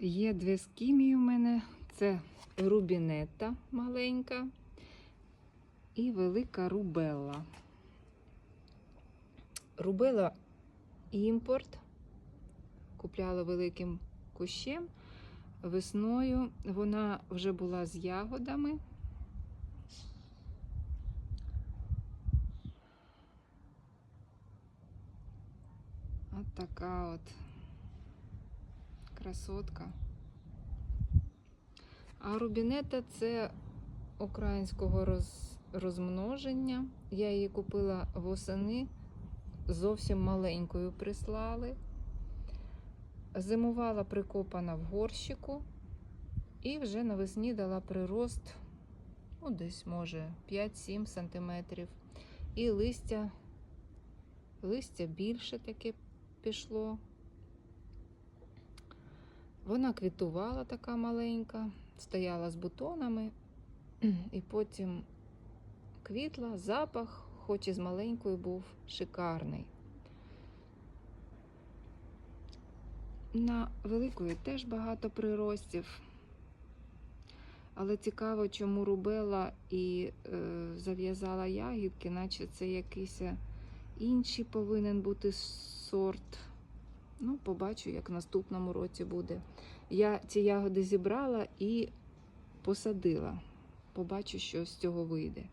Є дві скімії у мене. Це рубінетта маленька і велика рубелла. Рубела імпорт. Купляла великим кущем. Весною вона вже була з ягодами. От така от красотка. А рубінета це українського роз, розмноження. Я її купила восени, зовсім маленькою прислали. Зимувала прикопана в горщику і вже навесні дала прирост, ну, десь, може, 5-7 сантиметрів. І листя, листя більше таке пішло. Вона квітувала така маленька, стояла з бутонами, і потім квітла, запах, хоч і з маленькою, був шикарний. На великої теж багато приростів. Але цікаво, чому рубела і е, зав'язала ягідки, наче це якийсь інший повинен бути сорт. Ну, побачу, як в наступному році буде. Я ці ягоди зібрала і посадила. Побачу, що з цього вийде.